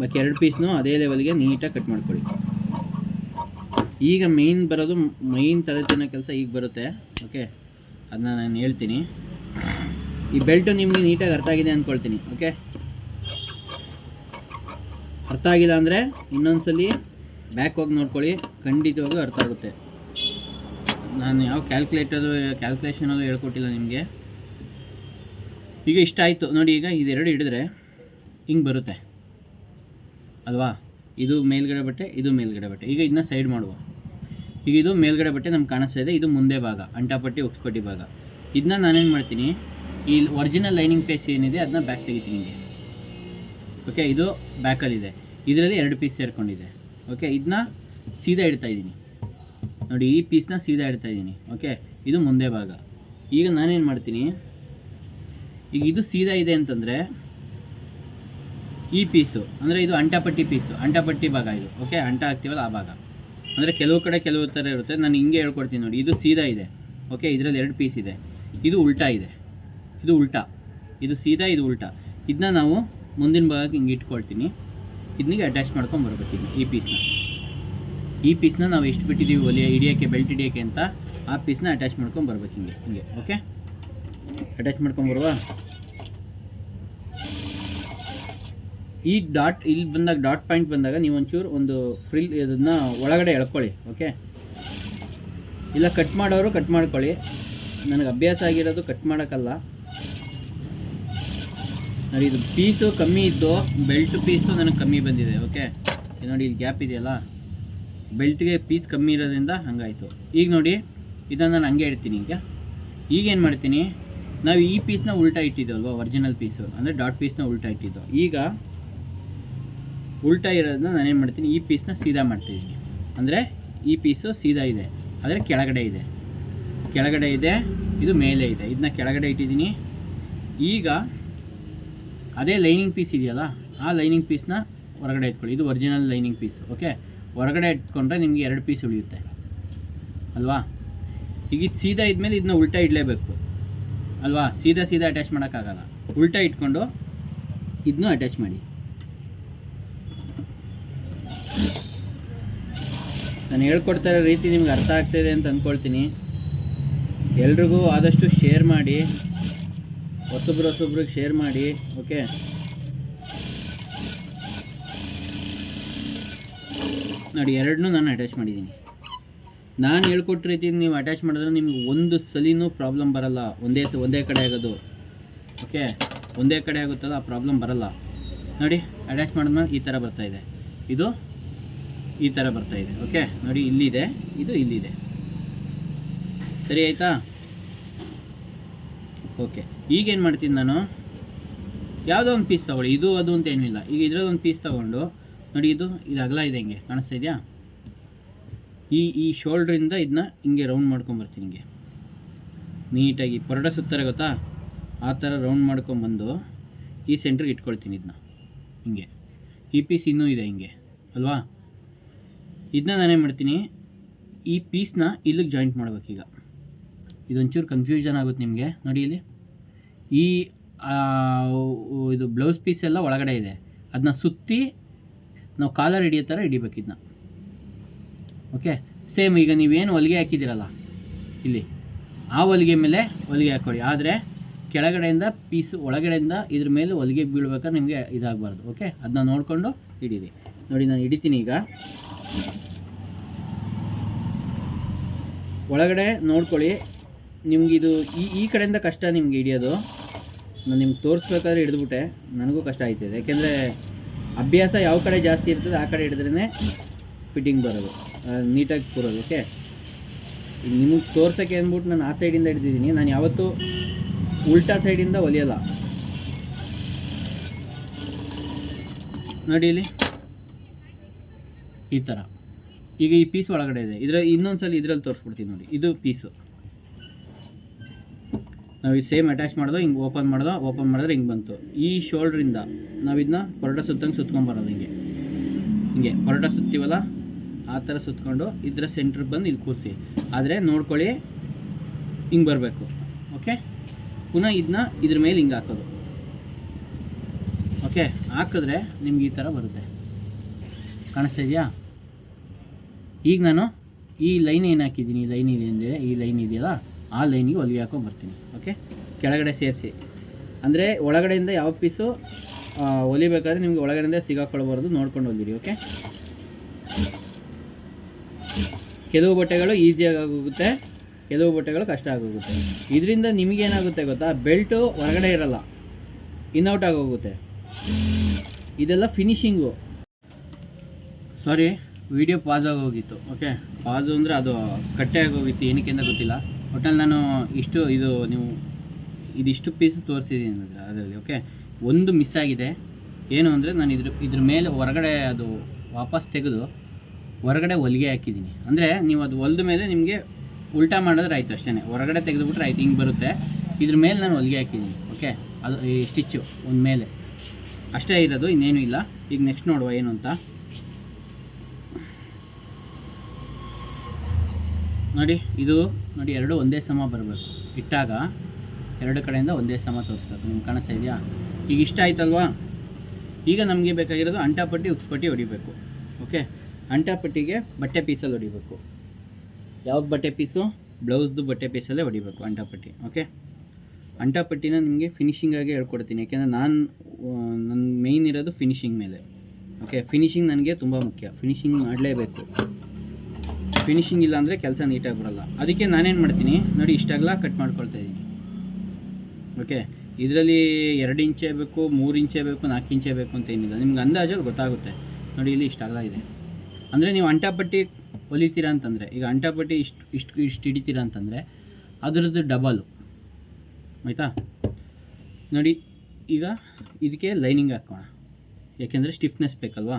ಬಾಕಿ ಎರಡು ಪೀಸ್ನು ಅದೇ ಲೆವೆಲ್ಗೆ ನೀಟಾಗಿ ಕಟ್ ಮಾಡ್ಕೊಳ್ಳಿ. ಈಗ ಮೇಯ್ನ್ ಬರೋದು ಮೈನ್ ತಲೆ ತಿನ್ನೋ ಕೆಲಸ ಈಗ ಬರುತ್ತೆ. ಓಕೆ ಅದನ್ನ ನಾನು ಹೇಳ್ತೀನಿ. ಈ ಬೆಲ್ಟು ನಿಮಗೆ ನೀಟಾಗಿ ಅರ್ಥ ಆಗಿದೆ ಅಂದ್ಕೊಳ್ತೀನಿ ಓಕೆ ಅರ್ಥ ಆಗಿಲ್ಲ ಅಂದರೆ ಇನ್ನೊಂದ್ಸಲಿ ಬ್ಯಾಕ್ ಹೋಗಿ ನೋಡ್ಕೊಳ್ಳಿ. ಖಂಡಿತವಾಗೂ ಅರ್ಥ ಆಗುತ್ತೆ. ನಾನು ಯಾವ ಕ್ಯಾಲ್ಕುಲೇಟರ್ ಕ್ಯಾಲ್ಕುಲೇಷನ್ ಅದು ಹೇಳ್ಕೊಟ್ಟಿಲ್ಲ ನಿಮಗೆ. ಈಗ ಇಷ್ಟ ಆಯಿತು. ನೋಡಿ ಈಗ ಇದೆರಡು ಹಿಡಿದ್ರೆ ಹಿಂಗೆ ಬರುತ್ತೆ. ಅಲ್ವಾ? ಇದು ಮೇಲ್ಗಡೆ ಬಟ್ಟೆ, ಇದು ಮೇಲ್ಗಡೆ ಬಟ್ಟೆ. ಈಗ ಇದನ್ನ ಸೈಡ್ ಮಾಡುವ. ಈಗ ಇದು ಮೇಲ್ಗಡೆ ಬಟ್ಟೆ ನಮ್ಗೆ ಕಾಣಿಸ್ತಾ ಇದೆ, ಇದು ಮುಂದೆ ಭಾಗ, ಅಂಟಾಪಟ್ಟಿ, ಉಕ್ಸ್ಪಟ್ಟಿ ಭಾಗ. ಇದನ್ನ ನಾನೇನು ಮಾಡ್ತೀನಿ, ಈ ಒರಿಜಿನಲ್ ಲೈನಿಂಗ್ ಪೇಸ್ ಏನಿದೆ ಅದನ್ನ ಬ್ಯಾಕ್ ತೆಗಿತೀನಿ ಓಕೆ ಇದು ಬ್ಯಾಕಲ್ಲಿದೆ ಇದರಲ್ಲಿ ಎರಡು ಪೀಸ್ ಸೇರ್ಕೊಂಡಿದೆ. ಓಕೆ ಇದನ್ನ ಸೀದಾ ಇಡ್ತಾ ಇದ್ದೀನಿ. ನೋಡಿ, ಈ ಪೀಸ್ನ ಸೀದಾ ಇಡ್ತಾ ಇದ್ದೀನಿ. ಓಕೆ ಇದು ಮುಂದೆ ಭಾಗ. ಈಗ ನಾನೇನು ಮಾಡ್ತೀನಿ, ಈಗ ಇದು ಸೀದಾ ಇದೆ ಅಂತಂದರೆ ಈ ಪೀಸು, ಅಂದರೆ ಇದು ಅಂಟಪಟ್ಟಿ ಪೀಸು, ಅಂಟಪಟ್ಟಿ ಭಾಗ ಇದು ಓಕೆ ಅಂಟ ಹಾಕ್ತೀವಲ್ಲ ಆ ಭಾಗ. ಅಂದರೆ ಕೆಲವು ಕಡೆ ಕೆಲವು ಥರ ಇರುತ್ತೆ. ನಾನು ಹಿಂಗೆ ಹೇಳ್ಕೊಡ್ತೀನಿ ನೋಡಿ. ಇದು ಸೀದಾ ಇದೆ ಓಕೆ ಇದರಲ್ಲಿ ಎರಡು ಪೀಸ್ ಇದೆ. ಇದು ಉಲ್ಟಾ ಇದೆ. ಇದು ಉಲ್ಟಾ. ಇದು ಸೀದಾ, ಇದು ಉಲ್ಟಾ. ಇದನ್ನ ನಾವು ಮುಂದಿನ ಭಾಗಕ್ಕೆ ಹಿಂಗೆ ಇಟ್ಕೊಳ್ತೀನಿ. ಇದನ್ನಿಗೆ ಅಟ್ಯಾಚ್ ಮಾಡ್ಕೊಂಡು ಈ ಪೀಸ್ನ. ಈ ಪೀಸ್ನ ನಾವು ಎಷ್ಟು ಬಿಟ್ಟಿದ್ದೀವಿ ಒಲೆ ಹಿಡಿಯೋಕ್ಕೆ, ಬೆಲ್ಟ್ ಹಿಡಿಯೋಕ್ಕೆ ಅಂತ ಆ ಪೀಸ್ನ ಅಟ್ಯಾಚ್ ಮಾಡ್ಕೊಂಡು ಬರ್ಬೇಕು ಹಿಂಗೆ ಹಿಂಗೆ ಓಕೆ ಅಟ್ಯಾಚ್ ಮಾಡ್ಕೊಂಡು ಈ ಡಾಟ್, ಇಲ್ಲಿ ಬಂದಾಗ, ಡಾಟ್ ಪಾಯಿಂಟ್ ಬಂದಾಗ ನೀವು ಒಂಚೂರು ಒಂದು ಫ್ರಿಲ್ ಇದನ್ನು ಒಳಗಡೆ ಎಳ್ಕೊಳ್ಳಿ, ಓಕೆ? ಇಲ್ಲ, ಕಟ್ ಮಾಡೋರು ಕಟ್ ಮಾಡ್ಕೊಳ್ಳಿ. ನನಗೆ ಅಭ್ಯಾಸ ಆಗಿರೋದು ಕಟ್ ಮಾಡೋಕ್ಕಲ್ಲ. ನೋಡಿ, ಇದು ಪೀಸು ಕಮ್ಮಿ ಇದ್ದು, ಬೆಲ್ಟ್ ಪೀಸು ನನಗೆ ಕಮ್ಮಿ ಬಂದಿದೆ, ಓಕೆ? ನೋಡಿ, ಇಲ್ಲಿ ಗ್ಯಾಪ್ ಇದೆಯಲ್ಲ? ಬೆಲ್ಟ್ಗೆ ಪೀಸ್ ಕಮ್ಮಿ ಇರೋದ್ರಿಂದ ಹಂಗಾಯಿತು. ಈಗ ನೋಡಿ, ಇದನ್ನು ನಾನು ಹಂಗೆ ಇಡ್ತೀನಿ ಈಗ. ಈಗೇನು ಮಾಡ್ತೀನಿ, ನಾವು ಈ ಪೀಸ್ನ ಉಲ್ಟಾ ಇಟ್ಟಿದ್ದೆವಲ್ವ ಒರಿಜಿನಲ್ ಪೀಸು, ಅಂದರೆ ಡಾಟ್ ಪೀಸ್ನ ಉಲ್ಟಾ ಇಟ್ಟಿದ್ದು. ಈಗ ಉಲ್ಟಾ ಇರೋದನ್ನ ನಾನೇನು ಮಾಡ್ತೀನಿ, ಈ ಪೀಸ್ನ ಸೀದಾ ಮಾಡ್ತಿದ್ದೀನಿ ಅಂದರೆ ಈ ಪೀಸು ಸೀದಾ ಇದೆ, ಆದರೆ ಕೆಳಗಡೆ ಇದೆ. ಕೆಳಗಡೆ ಇದೆ, ಇದು ಮೇಲೆ ಇದೆ. ಇದನ್ನ ಕೆಳಗಡೆ ಇಟ್ಟಿದ್ದೀನಿ. ಈಗ ಅದೇ ಲೈನಿಂಗ್ ಪೀಸ್ ಇದೆಯಲ್ಲ, ಆ ಲೈನಿಂಗ್ ಪೀಸ್ನ ಹೊರಗಡೆ ಇಟ್ಕೊಳ್ಳಿ ಇದು ಒರಿಜಿನಲ್ ಲೈನಿಂಗ್ ಪೀಸ್ ಓಕೆ ಹೊರಗಡೆ ಇಟ್ಕೊಂಡ್ರೆ ನಿಮಗೆ ಎರಡು ಪೀಸ್ ಉಳಿಯುತ್ತೆ. ಅಲ್ವಾ? ಈಗ ಇದು ಸೀದಾ ಇದ್ಮೇಲೆ ಇದನ್ನ ಉಲ್ಟಾ ಇಡಲೇಬೇಕು. ಅಲ್ವಾ? ಸೀದಾ ಸೀದಾ ಅಟ್ಯಾಚ್ ಮಾಡೋಕ್ಕಾಗಲ್ಲ. ಉಲ್ಟಾ ಇಟ್ಕೊಂಡು ಇದನ್ನೂ ಅಟ್ಯಾಚ್ ಮಾಡಿ. ನಾನು ಹೇಳ್ಕೊಡ್ತಾ ಇರೋ ರೀತಿ ನಿಮ್ಗೆ ಅರ್ಥ ಆಗ್ತಾಯಿದೆ ಅಂತ ಅಂದ್ಕೊಳ್ತೀನಿ ಎಲ್ರಿಗೂ ಆದಷ್ಟು ಶೇರ್ ಮಾಡಿ ಹೊಸೊಬ್ರು ಹೊಸೊಬ್ರಿಗೆ ಶೇರ್ ಮಾಡಿ, ಓಕೆ? ನೋಡಿ ಎರಡನ್ನೂ ನಾನು ಅಟ್ಯಾಚ್ ಮಾಡಿದ್ದೀನಿ. ನಾನು ಹೇಳ್ಕೊಟ್ಟ ರೀತಿ ನೀವು ಅಟ್ಯಾಚ್ ಮಾಡಿದ್ರೆ ನಿಮ್ಗೆ ಒಂದು ಸಲಿನೂ ಪ್ರಾಬ್ಲಮ್ ಬರಲ್ಲ. ಒಂದೇ ಒಂದೇ ಕಡೆ ಆಗೋದು. ಓಕೆ? ಒಂದೇ ಕಡೆ ಆಗುತ್ತಲ್ಲ, ಆ ಪ್ರಾಬ್ಲಮ್ ಬರಲ್ಲ. ನೋಡಿ ಅಟ್ಯಾಚ್ ಮಾಡಿದ್ಮೇಲೆ ಈ ಥರ ಬರ್ತಾಯಿದೆ ಇದು ಈ ಥರ ಬರ್ತಾ ಇದೆ. ಓಕೆ ನೋಡಿ, ಇಲ್ಲಿದೆ. ಇದು ಇಲ್ಲಿದೆ. ಸರಿ ಆಯಿತಾ? ಓಕೆ ಈಗೇನು ಮಾಡ್ತೀನಿ ನಾನು? ಯಾವುದೋ ಒಂದು ಪೀಸ್ ತೊಗೊಳ್ಳಿ. ಇದು, ಅದು ಅಂತ ಏನಿಲ್ಲ ಈಗ ಇದ್ರದ್ದು ಒಂದು ಪೀಸ್ ತೊಗೊಂಡು, ನೋಡಿ ಇದು ಇದು ಅಗಲ ಇದೆ ಹಿಂಗೆ. ಕಾಣಿಸ್ತಾ ಇದೆಯಾ? ಈ ಈ ಶೋಲ್ಡ್ರಿಂದ ಇದನ್ನ ಹಿಂಗೆ ರೌಂಡ್ ಮಾಡ್ಕೊಂಬರ್ತೀನಿ ಹಿಂಗೆ. ನೀಟಾಗಿ. ಪೊರಡ ಸುತ್ತಾರೆ ಗೊತ್ತಾ? ಆ ಥರ ರೌಂಡ್ ಮಾಡ್ಕೊಂಬಂದು ಈ ಸೆಂಟ್ರಿಗೆ ಇಟ್ಕೊಳ್ತೀನಿ ಇದನ್ನ ಹಿಂಗೆ. ಈ ಪೀಸ್ ಇನ್ನೂ ಇದೆ ಹಿಂಗೆ. ಅಲ್ವಾ? ಇದನ್ನ ನಾನೇನು ಮಾಡ್ತೀನಿ. ಈ ಪೀಸ್ನ ಇಲ್ಲಿಗೆ ಜಾಯಿಂಟ್ ಮಾಡ್ಬೇಕೀಗ. ಇದೊಂಚೂರು ಕನ್ಫ್ಯೂಷನ್ ಆಗುತ್ತೆ ನಿಮಗೆ. ನೋಡಿ ಇಲ್ಲಿ. ಈ ಇದು ಬ್ಲೌಸ್ ಪೀಸ್ ಎಲ್ಲ ಒಳಗಡೆ ಇದೆ. ಅದನ್ನ ಸುತ್ತಿ ನಾವು ಕಾಲರ್ ಹಿಡಿಯೋ ಥರ ಹಿಡಿಬೇಕು ಇದನ್ನ ಓಕೆ ಸೇಮ್ ಈಗ ನೀವೇನು ಹೊಲಿಗೆ ಹಾಕಿದ್ದೀರಲ್ಲ, ಇಲ್ಲಿ. ಆ ಹೊಲಿಗೆ ಮೇಲೆ ಹೊಲಿಗೆ ಹಾಕ್ಕೊಳ್ಳಿ ಆದರೆ ಕೆಳಗಡೆಯಿಂದ ಪೀಸು ಒಳಗಡೆಯಿಂದ ಇದ್ರ ಮೇಲೆ ಹೊಲಿಗೆ ಬೀಳ್ಬೇಕಾದ್ರೆ ನಿಮಗೆ ಇದಾಗಬಾರ್ದು. ಓಕೆ ಅದನ್ನ ನೋಡಿಕೊಂಡು ಹಿಡೀರಿ. ನೋಡಿ ನಾನು ಹಿಡಿತೀನಿ ಈಗ. ಒಳಗಡೆ ನೋಡ್ಕೊಳ್ಳಿ. ನಿಮ್ಗೆ ಇದು ಈ ಈ ಕಡೆಯಿಂದ ಕಷ್ಟ ನಿಮ್ಗೆ ಹಿಡಿಯೋದು. ನಾನು ನಿಮ್ಗೆ ತೋರಿಸ್ಬೇಕಾದ್ರೆ ಹಿಡಿದ್ಬಿಟ್ಟೆ. ನನಗೂ ಕಷ್ಟ ಆಯ್ತಿದೆ ಯಾಕೆಂದರೆ ಅಭ್ಯಾಸ ಯಾವ ಕಡೆ ಜಾಸ್ತಿ ಇರ್ತದೆ ಆ ಕಡೆ ಹಿಡಿದ್ರೇ ಫಿಟ್ಟಿಂಗ್ ಬರೋದು. ನೀಟಾಗಿ ಕೂರೋದು ಓಕೆ ನಿಮಗೆ ತೋರ್ಸೋಕ್ಕೆ ಅಂದ್ಬಿಟ್ಟು ನಾನು ಆ ಸೈಡಿಂದ ಹಿಡಿದಿದ್ದೀನಿ. ನಾನು ಯಾವತ್ತೂ ಉಲ್ಟಾ ಸೈಡಿಂದ ಒಲಿಯಲ್ಲ. ನೋಡಿ ಇಲ್ಲಿ. ಈ ಥರ ಈಗ ಈ ಪೀಸ್ ಒಳಗಡೆ ಇದೆ. ಇದ್ರ ಇನ್ನೊಂದ್ಸಲ ಇದ್ರಲ್ಲಿ ತೋರಿಸ್ಬಿಡ್ತೀನಿ ನೋಡಿ. ಇದು ಪೀಸು ನಾವು ಇದು ಸೇಮ್ ಅಟ್ಯಾಚ್ ಮಾಡೋದು, ಹಿಂಗೆ ಓಪನ್ ಮಾಡೋದು ಓಪನ್ ಮಾಡಿದ್ರೆ ಹಿಂಗೆ ಬಂತು. ಈ ಶೋಲ್ಡ್ರಿಂದ ನಾವು ಇದನ್ನ ಪರೋಟ ಸುತ್ತಂಗೆ ಸುತ್ಕೊಂಬರೋದು ಹಿಂಗೆ. ಹಿಂಗೆ ಪರೋಟ ಸುತ್ತೀವಲ್ಲ, ಆ ಥರ ಸುತ್ಕೊಂಡು ಇದರ ಸೆಂಟ್ರಿಗೆ ಬಂದು ಇಲ್ಲಿ ಕೂರಿಸಿ. ಆದರೆ ನೋಡ್ಕೊಳ್ಳಿ, ಹಿಂಗೆ ಬರಬೇಕು. ಓಕೆ ಪುನಃ ಇದನ್ನ ಇದ್ರ ಮೇಲೆ ಹಿಂಗೆ ಹಾಕೋದು. ಓಕೆ ಹಾಕಿದ್ರೆ ನಿಮ್ಗೆ ಈ ಥರ ಬರುತ್ತೆ. ಕಾಣಿಸ್ತಾ ಇದೆಯಾ? ಈಗ ನಾನು ಈ ಲೈನ್ ಏನು ಹಾಕಿದ್ದೀನಿ? ಈ ಲೈನ್ ಇದೆ ಅಂದರೆ ಈ ಲೈನ್ ಇದೆಯಲ್ಲ, ಆ ಲೈನಿಗೆ ಹೊಲಿಗೆ ಹಾಕೊಂಡು ಬರ್ತೀನಿ. ಓಕೆ ಕೆಳಗಡೆ ಸೇರಿಸಿ. ಅಂದರೆ ಒಳಗಡೆಯಿಂದ ಯಾವ ಪೀಸು ಹೊಲಿಬೇಕಾದ್ರೆ ನಿಮಗೆ ಒಳಗಡೆಯಿಂದ ಸಿಗಾಕೊಳ್ಬಾರ್ದು, ನೋಡ್ಕೊಂಡು ಹೊಲಿರಿ ಓಕೆ ಕೆಲವು ಬಟ್ಟೆಗಳು ಈಸಿಯಾಗಿ ಆಗೋಗುತ್ತೆ, ಕೆಲವು ಬಟ್ಟೆಗಳು ಕಷ್ಟ ಆಗೋಗುತ್ತೆ ಇದರಿಂದ ನಿಮಗೇನಾಗುತ್ತೆ ಗೊತ್ತಾ? ಬೆಲ್ಟು ಹೊರಗಡೆ ಇರಲ್ಲ ಇನ್ಔಟ್ ಆಗೋಗುತ್ತೆ ಇದೆಲ್ಲ ಫಿನಿಶಿಂಗು ಸಾರಿ ವಿಡಿಯೋ ಪಾಸ್ ಆಗೋಗಿತ್ತು ಓಕೆ ಪಾಸು ಅಂದರೆ ಅದು ಕಟ್ಟೆ ಆಗೋಗಿತ್ತು, ಏನಕ್ಕೆ ಅಂತ ಗೊತ್ತಿಲ್ಲ. ಒಟ್ಟಲ್ಲಿ ನಾನು ಇಷ್ಟು ಇದು ನೀವು ಇದಿಷ್ಟು ಪೀಸ್ ತೋರಿಸಿದ್ದೀನಿ ಅದರಲ್ಲಿ ಓಕೆ ಒಂದು ಮಿಸ್ ಆಗಿದೆ. ಏನು ಅಂದರೆ ನಾನು ಇದ್ರ ಇದ್ರ ಮೇಲೆ ಹೊರಗಡೆ ಅದು ವಾಪಸ್ ತೆಗೆದು ಹೊರಗಡೆ ಹೊಲಿಗೆ ಹಾಕಿದ್ದೀನಿ ಅಂದರೆ ನೀವು ಅದು ಹೊಲ್ದ ಮೇಲೆ ನಿಮಗೆ ಉಲ್ಟಾ ಮಾಡಿದ್ರೆ ಆಯಿತು ಅಷ್ಟೇ ಹೊರಗಡೆ ತೆಗೆದುಬಿಟ್ರೆ ಆಯ್ತು, ಹಿಂಗೆ ಬರುತ್ತೆ. ಇದ್ರ ಮೇಲೆ ನಾನು ಹೊಲಿಗೆ ಹಾಕಿದ್ದೀನಿ ಓಕೆ ಅದು ಈ ಸ್ಟಿಚ್ಚು ಒಂದು ಮೇಲೆ. ಅಷ್ಟೇ ಇರೋದು, ಇನ್ನೇನು ಇಲ್ಲ. ಈಗ ನೆಕ್ಸ್ಟ್ ನೋಡುವ, ಏನು ಅಂತ. ನೋಡಿ, ಇದು ನೋಡಿ, ಎರಡು ಒಂದೇ ಸಮ ಬರಬೇಕು. ಇಟ್ಟಾಗ ಎರಡು ಕಡೆಯಿಂದ ಒಂದೇ ಸಮ ತೋರಿಸ್ಬೇಕು. ನಿಮ್ಗೆ ಕಾಣಿಸ್ತಾ ಇದೆಯಾ? ಈಗ ಇಷ್ಟ ಆಯ್ತಲ್ವಾ? ಈಗ ನಮಗೆ ಬೇಕಾಗಿರೋದು ಅಂಟಾಪಟ್ಟಿ ಉಕ್ಸ್ಪಟ್ಟಿ ಹೊಡಿಬೇಕು. ಓಕೆ ಅಂಟಾಪಟ್ಟಿಗೆ ಬಟ್ಟೆ ಪೀಸಲ್ಲಿ ಹೊಡಿಬೇಕು. ಯಾವಾಗ ಬಟ್ಟೆ ಪೀಸು? ಬ್ಲೌಸ್ದು ಬಟ್ಟೆ ಪೀಸಲ್ಲೇ ಹೊಡಿಬೇಕು ಅಂಟಾಪಟ್ಟಿ ಓಕೆ ಅಂಟಾಪಟ್ಟಿನ ನಿಮಗೆ ಫಿನಿಷಿಂಗಾಗಿ ಹೇಳ್ಕೊಡ್ತೀನಿ. ಯಾಕೆಂದರೆ ನಾನು ನನ್ನ ಮೇಯ್ನ್ ಇರೋದು ಫಿನಿಶಿಂಗ್ ಮೇಲೆ. ಓಕೆ ಫಿನಿಶಿಂಗ್ ನನಗೆ ತುಂಬ ಮುಖ್ಯ. ಫಿನಿಶಿಂಗ್ ಮಾಡಲೇಬೇಕು. ಫಿನಿಶಿಂಗ್ ಇಲ್ಲ ಅಂದರೆ ಕೆಲಸ ನೀಟಾಗಿ ಬರಲ್ಲ ಅದಕ್ಕೆ ನಾನೇನು ಮಾಡ್ತೀನಿ, ನೋಡಿ ಇಷ್ಟಾಗಲ್ಲ ಕಟ್ ಮಾಡ್ಕೊಳ್ತಾ ಇದ್ದೀನಿ ಓಕೆ ಇದರಲ್ಲಿ ಎರಡು ಇಂಚೇ ಬೇಕು, ಮೂರು ಇಂಚೇ ಬೇಕು, ನಾಲ್ಕು ಇಂಚೇ ಬೇಕು ಅಂತ ಏನಿಲ್ಲ. ನಿಮ್ಗೆ ಅಂದಾಜಲ್ಲಿ ಗೊತ್ತಾಗುತ್ತೆ. ನೋಡಿ ಇಲ್ಲಿ ಇಷ್ಟಾಗಲ್ಲ ಇದೆ. ಅಂದರೆ ನೀವು ಅಂಟಾಪಟ್ಟಿ ಹೊಲಿತೀರ ಅಂತಂದರೆ, ಈಗ ಅಂಟಾಪಟ್ಟಿ ಇಷ್ಟು ಇಷ್ಟು ಇಷ್ಟು ಹಿಡಿತೀರ ಅಂತಂದರೆ, ಅದರದ್ದು ಡಬಲು ಆಯಿತಾ? ನೋಡಿ, ಈಗ ಇದಕ್ಕೆ ಲೈನಿಂಗ್ ಹಾಕೋಣ. ಯಾಕೆಂದರೆ ಸ್ಟಿಫ್ನೆಸ್ ಬೇಕಲ್ವಾ?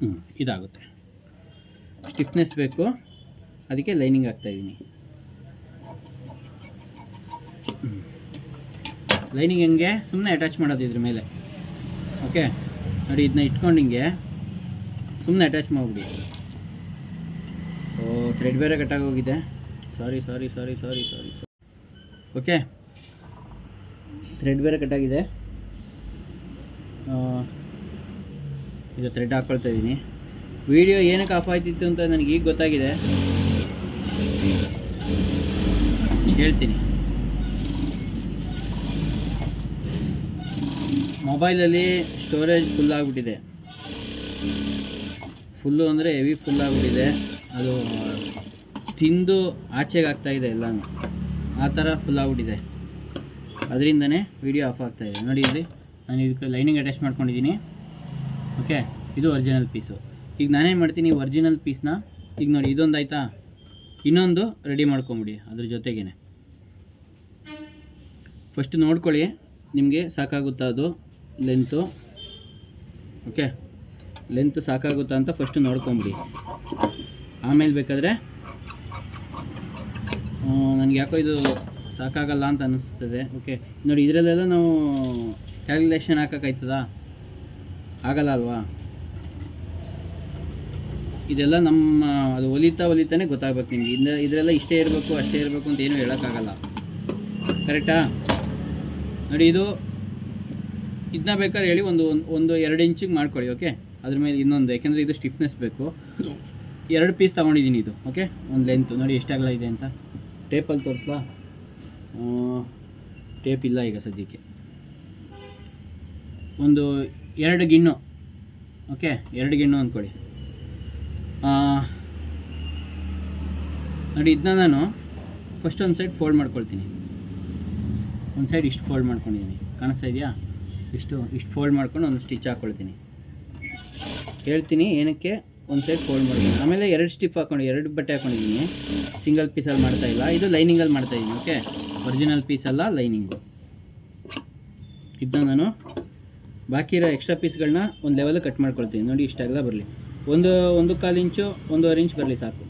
ಹ್ಞೂ ಇದಾಗುತ್ತೆ. ಸ್ಟಿಫ್ನೆಸ್ ಬೇಕು. ಅದಕ್ಕೆ ಲೈನಿಂಗ್ ಹಾಕ್ತಾಯಿದ್ದೀನಿ ಲೈನಿಂಗ್ ಹೆಂಗೆ? ಸುಮ್ಮನೆ ಅಟ್ಯಾಚ್ ಮಾಡೋದು ಇದ್ರ ಮೇಲೆ. ಓಕೆ ನೋಡಿ ಇದನ್ನ ಇಟ್ಕೊಂಡು ಹಿಂಗೆ ಸುಮ್ಮನೆ ಅಟ್ಯಾಚ್ ಮಾಡಿಬಿಡಿ. ಓ ಥ್ರೆಡ್ ಬೇರೆ ಕಟ್ಟಾಗೋಗಿದೆ ಸಾರಿ ಸಾರಿ ಸಾರಿ ಸಾರಿ ಸಾರಿ ಓಕೆ ಥ್ರೆಡ್ ಬೇರೆ ಕಟ್ಟಾಗಿದೆ ಈಗ ಥ್ರೆಡ್ ಹಾಕ್ಕೊಳ್ತಾ ಇದ್ದೀನಿ. ವಿಡಿಯೋ ಏನಕ್ಕೆ ಆಫ್ ಆಯ್ತಿತ್ತು ಅಂತ ನನಗೆ ಈಗ ಗೊತ್ತಾಗಿದೆ. ಹೇಳ್ತೀನಿ. ಮೊಬೈಲಲ್ಲಿ ಸ್ಟೋರೇಜ್ ಫುಲ್ ಆಗಿಬಿಟ್ಟಿದೆ. ಫುಲ್ಲು ಅಂದರೆ ಹೆವಿ ಫುಲ್ ಆಗಿಬಿಟ್ಟಿದೆ. ಅದು ತಿಂದು ಆಚೆಗೆ ಆಗ್ತಾಯಿದೆ ಎಲ್ಲನೂ. ಆ ಥರ ಫುಲ್ ಆಗಿಬಿಟ್ಟಿದೆ. ಅದರಿಂದನೇ ವಿಡಿಯೋ ಆಫ್ ಆಗ್ತಾಯಿದೆ ನೋಡಿ ಇಲ್ಲಿ ನಾನು ಇದಕ್ಕೆ ಲೈನಿಂಗ್ ಅಟ್ಯಾಚ್ ಮಾಡ್ಕೊಂಡಿದ್ದೀನಿ. ಓಕೆ ಇದು ಒರಿಜಿನಲ್ ಪೀಸು ಈಗ ನಾನೇನು ಮಾಡ್ತೀನಿ ಒರಿಜಿನಲ್ ಪೀಸ್ನ ಈಗ ನೋಡಿ, ಇದೊಂದು ಆಯಿತಾ? ಇನ್ನೊಂದು ರೆಡಿ ಮಾಡ್ಕೊಂಬಿಡಿ, ಅದ್ರ ಜೊತೆಗೇನೆ. ಫಸ್ಟ್ ನೋಡ್ಕೊಳ್ಳಿ, ನಿಮಗೆ ಸಾಕಾಗುತ್ತಾ ಅದು? ಲೆಂತು ಓಕೆ ಲೆಂತ್ ಸಾಕಾಗುತ್ತಾ ಅಂತ ಫಸ್ಟ್ ನೋಡ್ಕೊಂಬಿಡಿ. ಆಮೇಲೆ ಬೇಕಾದರೆ ನನಗೆ ಯಾಕೋ ಇದು ಸಾಕಾಗಲ್ಲ ಅಂತ ಅನ್ನಿಸ್ತದೆ ಓಕೆ ನೋಡಿ, ಇದರಲ್ಲೆಲ್ಲ ನಾವು ಕ್ಯಾಲ್ಕುಲೇಷನ್ ಹಾಕೋಕ್ಕಾಯ್ತದ ಆಗಲ್ಲ ಅಲ್ವಾ? ಇದೆಲ್ಲ ನಮ್ಮ, ಅದು ಒಲಿತಾ ಒಲಿತಾನೆ ಗೊತ್ತಾಗ್ಬೇಕು ನಿಮಗೆ. ಇಂದ ಇದರೆಲ್ಲ ಇಷ್ಟೇ ಇರಬೇಕು, ಅಷ್ಟೇ ಇರಬೇಕು ಅಂತ ಏನೂ ಹೇಳೋಕ್ಕಾಗಲ್ಲ. ಕರೆಕ್ಟಾ? ನೋಡಿ, ಇದು ಇದನ್ನ ಬೇಕಾದ್ರೆ ಹೇಳಿ ಒಂದು ಒಂದು ಎರಡು ಇಂಚಿಗೆ ಮಾಡ್ಕೊಳ್ಳಿ, ಓಕೆ? ಅದ್ರ ಮೇಲೆ ಇನ್ನೊಂದು, ಯಾಕೆಂದರೆ ಇದು ಸ್ಟಿಫ್ನೆಸ್ ಬೇಕು. ಎರಡು ಪೀಸ್ ತೊಗೊಂಡಿದ್ದೀನಿ ಇದು, ಓಕೆ? ಒಂದು ಲೆಂತ್ ನೋಡಿ ಎಷ್ಟಾಗಲ್ಲ ಇದೆ ಅಂತ. ಟೇಪಲ್ಲಿ ತೋರಿಸ್ಲಾ? ಟೇಪ್ ಇಲ್ಲ ಈಗ ಸದ್ಯಕ್ಕೆ. ಒಂದು ಎರಡು ಗಿಣ್ಣು, ಓಕೆ? ಎರಡು ಗಿಣ್ಣು ಅಂದ್ಕೊಳ್ಳಿ. ನೋಡಿ ಇದನ್ನ ನಾನು ಫಸ್ಟ್ ಒಂದು ಸೈಡ್ ಫೋಲ್ಡ್ ಮಾಡ್ಕೊಳ್ತೀನಿ. ಒಂದು ಸೈಡ್ ಇಷ್ಟು ಫೋಲ್ಡ್ ಮಾಡ್ಕೊಂಡಿದ್ದೀನಿ ಕಾಣಿಸ್ತಾ ಇದೆಯಾ? ಇಷ್ಟು ಇಷ್ಟು ಫೋಲ್ಡ್ ಮಾಡ್ಕೊಂಡು ಒಂದು ಸ್ಟಿಚ್ ಹಾಕ್ಕೊಳ್ತೀನಿ ಹೇಳ್ತೀನಿ ಏನಕ್ಕೆ ಒಂದು ಸೈಡ್ ಫೋಲ್ಡ್ ಮಾಡ್ತೀನಿ ಆಮೇಲೆ ಎರಡು ಸ್ಟಿಪ್ ಹಾಕೊಂಡು, ಎರಡು ಬಟ್ಟೆ ಹಾಕೊಂಡಿದ್ದೀನಿ ಸಿಂಗಲ್ ಪೀಸಲ್ಲಿ ಮಾಡ್ತಾ ಇಲ್ಲ. ಇದು ಲೈನಿಂಗಲ್ಲಿ ಮಾಡ್ತಾ ಇದ್ದೀನಿ ಓಕೆ ಒರಿಜಿನಲ್ ಅಲ್ಲ ಲೈನಿಂಗು ಇದನ್ನ ನಾನು ಬಾಕಿ ಇರೋ ಎಕ್ಸ್ಟ್ರಾ ಪೀಸ್ಗಳನ್ನ ಒಂದು ಲೆವೆಲ್ ಕಟ್ ಮಾಡ್ಕೊಳ್ತೀನಿ. ನೋಡಿ ಇಷ್ಟಾಗಲ್ಲ ಬರಲಿ. ಒಂದು ಒಂದು ಕಾಲು ಇಂಚು, ಒಂದೂವರೆ ಇಂಚ್ ಬರಲಿ ಸಾಕು.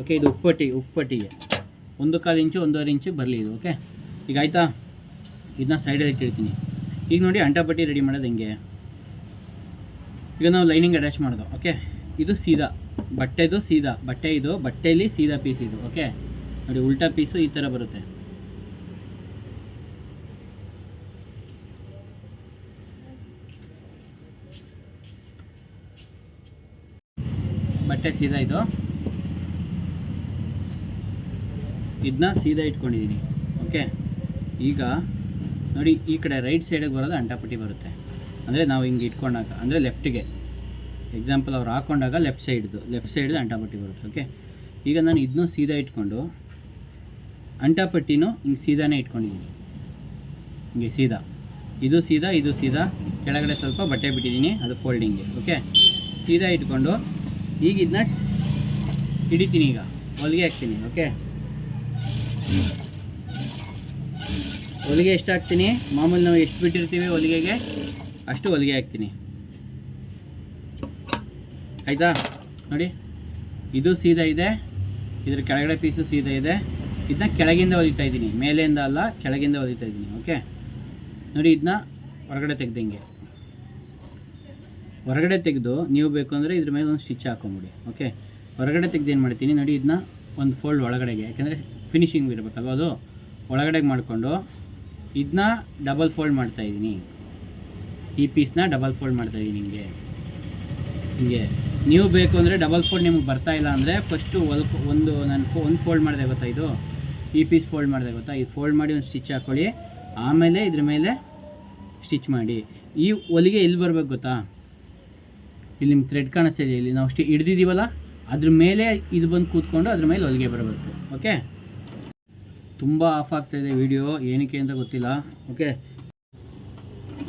ಓಕೆ ಇದು ಉಪ್ಪಟ್ಟಿ ಉಪ್ಪಟ್ಟಿಗೆ ಒಂದು ಕಾಲು ಇಂಚು, ಒಂದೂವರೆ ಇಂಚು ಬರಲಿ ಇದು ಓಕೆ ಈಗ ಆಯಿತಾ? ಇದನ್ನ ಸೈಡಲ್ಲಿ ಇಟ್ಟಿರ್ತೀನಿ. ಈಗ ನೋಡಿ ಅಂಟಾಪಟ್ಟಿ ರೆಡಿ ಮಾಡೋದು ಹೆಂಗೆ? ಈಗ ನಾವು ಲೈನಿಂಗ್ ಅಟ್ಯಾಚ್ ಮಾಡೋದು ಓಕೆ ಇದು ಸೀದಾ, ಬಟ್ಟೆದು ಸೀದಾ, ಬಟ್ಟೆ ಇದು ಬಟ್ಟೆಯಲ್ಲಿ ಸೀದಾ ಪೀಸ್ ಇದು ಓಕೆ ನೋಡಿ, ಉಲ್ಟಾ ಪೀಸು ಈ ಥರ ಬರುತ್ತೆ. ಬಟ್ಟೆ ಸೀದಾ ಇದು. ಇದನ್ನ ಸೀದಾ ಇಟ್ಕೊಂಡಿದ್ದೀನಿ ಓಕೆ? ಈಗ ನೋಡಿ, ಈ ಕಡೆ ರೈಟ್ ಸೈಡಿಗೆ ಬರೋದು ಅಂಟಾಪಟ್ಟಿ ಬರುತ್ತೆ. ಅಂದರೆ ನಾವು ಹಿಂಗೆ ಇಟ್ಕೊಂಡಾಗ, ಅಂದರೆ ಲೆಫ್ಟಿಗೆ ಎಕ್ಸಾಂಪಲ್ ಅವ್ರು ಹಾಕೊಂಡಾಗ ಲೆಫ್ಟ್ ಸೈಡ್ದು ಲೆಫ್ಟ್ ಸೈಡ್ದು ಅಂಟಾಪಟ್ಟಿ ಬರುತ್ತೆ, ಓಕೆ? ಈಗ ನಾನು ಇದನ್ನೂ ಸೀದಾ ಇಟ್ಕೊಂಡು ಅಂಟಾಪಟ್ಟಿನೂ ಹಿಂಗೆ ಸೀದಾನೇ ಇಟ್ಕೊಂಡಿದ್ದೀನಿ ಹಿಂಗೆ ಸೀದಾ. ಇದು ಸೀದಾ ಇದು ಸೀದಾ. ಕೆಳಗಡೆ ಸ್ವಲ್ಪ ಬಟ್ಟೆ ಬಿಟ್ಟಿದ್ದೀನಿ ಅದು ಫೋಲ್ಡಿಂಗ್ಗೆ ಓಕೆ? ಸೀದಾ ಇಟ್ಕೊಂಡು ಈಗ ಇದನ್ನ ಹಿಡಿತೀನಿ ಈಗ. ಹೊಲಿಗೆ ಹಾಕ್ತೀನಿ ಓಕೆ ಹೊಲಿಗೆ ಎಷ್ಟು ಹಾಕ್ತೀನಿ ಮಾಮೂಲಿ ನಾವು ಎಷ್ಟು ಬಿಟ್ಟಿರ್ತೀವಿ ಹೊಲಿಗೆಗೆ? ಅಷ್ಟು ಹೊಲಿಗೆ ಹಾಕ್ತೀನಿ. ಆಯಿತಾ? ನೋಡಿ. ಇದು ಸೀದಾ ಇದೆ. ಇದ್ರ ಕೆಳಗಡೆ ಪೀಸು ಸೀದಾ ಇದೆ. ಇದನ್ನ ಕೆಳಗಿಂದ ಹೊಲಿತಾ ಇದ್ದೀನಿ. ಮೇಲೆಯಿಂದ ಅಲ್ಲ, ಕೆಳಗಿಂದ ಹೊಲಿತಾ ಇದ್ದೀನಿ ಓಕೆ ನೋಡಿ ಇದನ್ನ ಹೊರಗಡೆ ತೆಗ್ದಂಗೆ ಹೊರಗಡೆ ತೆಗೆದು ನೀವು ಬೇಕು ಅಂದರೆ ಇದ್ರ ಮೇಲೆ ಒಂದು ಸ್ಟಿಚ್ ಹಾಕೊಂಬಿಡಿ ಓಕೆ ಹೊರಗಡೆ ತೆಗೆದು ಏನು ಮಾಡ್ತೀನಿ, ನೋಡಿ ಇದನ್ನ ಒಂದು ಫೋಲ್ಡ್ ಒಳಗಡೆಗೆ, ಯಾಕೆಂದರೆ ಫಿನಿಶಿಂಗ್ ಇರಬೇಕಲ್ವ ಅದು? ಒಳಗಡೆಗೆ ಮಾಡಿಕೊಂಡು ಇದನ್ನ ಡಬಲ್ ಫೋಲ್ಡ್ ಮಾಡ್ತಾ ಇದ್ದೀನಿ. ಈ ಪೀಸ್ನ ಡಬಲ್ ಫೋಲ್ಡ್ ಮಾಡ್ತಾ ಇದ್ದೀನಿ ನಿಮಗೆ ಹೀಗೆ. ನೀವು ಬೇಕು ಅಂದರೆ ಡಬಲ್ ಫೋಲ್ಡ್ ನಿಮ್ಗೆ ಬರ್ತಾ ಇಲ್ಲ ಅಂದರೆ ಫಸ್ಟು ಒಂದು ನಾನು ಫೋ, ಒಂದು ಫೋಲ್ಡ್ ಮಾಡಿದೆ ಗೊತ್ತಾ ಇದು? ಈ ಪೀಸ್ ಫೋಲ್ಡ್ ಮಾಡಿದೆ ಗೊತ್ತಾ? ಈ ಫೋಲ್ಡ್ ಮಾಡಿ ಒಂದು ಸ್ಟಿಚ್ ಹಾಕ್ಕೊಳ್ಳಿ ಆಮೇಲೆ ಇದ್ರ ಮೇಲೆ ಸ್ಟಿಚ್ ಮಾಡಿ. ಈ ಹೊಲಿಗೆ ಎಲ್ಲಿ ಬರಬೇಕು ಗೊತ್ತಾ? ಇಲ್ಲಿ ನಿಮ್ಮ ಥ್ರೆಡ್ ಕಾಣಿಸ್ತಾ ಇದೆ, ಇಲ್ಲಿ ನಾವು ಅಷ್ಟೇ ಹಿಡ್ದಿದ್ದೀವಲ್ಲ, ಅದ್ರ ಮೇಲೆ ಇದು ಬಂದು ಕೂತ್ಕೊಂಡು ಅದ್ರ ಮೇಲೆ ಹೊಲಿಗೆ ಬರಬೇಕು ಓಕೆ ತುಂಬ ಆಫ್ ಆಗ್ತಾಯಿದೆ ವಿಡಿಯೋ ಏನಕ್ಕೆ ಅಂತ ಗೊತ್ತಿಲ್ಲ ಓಕೆ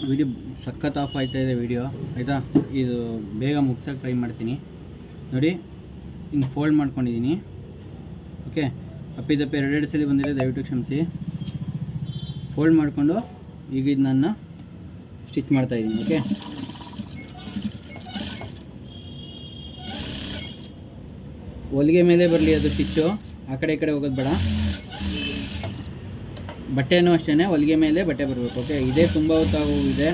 ವಿಡಿಯೋ ಸಖತ್ ಆಫ್ ಇದೆ ವಿಡಿಯೋ ಆಯಿತಾ? ಇದು ಬೇಗ ಮುಗ್ಸೋಕೆ ಟ್ರೈ ಮಾಡ್ತೀನಿ. ನೋಡಿ, ಹಿಂಗೆ ಫೋಲ್ಡ್ ಮಾಡ್ಕೊಂಡಿದ್ದೀನಿ ಓಕೆ ಅಪ್ಪಿದಪ್ಪಿ ಎರಡೆರಡು ಸಲ ಬಂದಿದೆ, ದಯವಿಟ್ಟು ಕ್ಷಮಿಸಿ. ಫೋಲ್ಡ್ ಮಾಡಿಕೊಂಡು ಈಗ ನನ್ನ ಸ್ಟಿಚ್ ಮಾಡ್ತಾಯಿದ್ದೀನಿ ಓಕೆ ಹೊಲಿಗೆ ಮೇಲೆ ಬರಲಿ, ಅದು ಸ್ಟಿಚ್ಚು. ಆ ಕಡೆ ಈ ಕಡೆ ಹೋಗೋದು ಬೇಡ. ಬಟ್ಟೆನೂ ಅಷ್ಟೇ ಹೊಲಿಗೆ ಮೇಲೆ ಬಟ್ಟೆ ಬರಬೇಕು ಓಕೆ ಇದೇ ತುಂಬ ಇದೆ.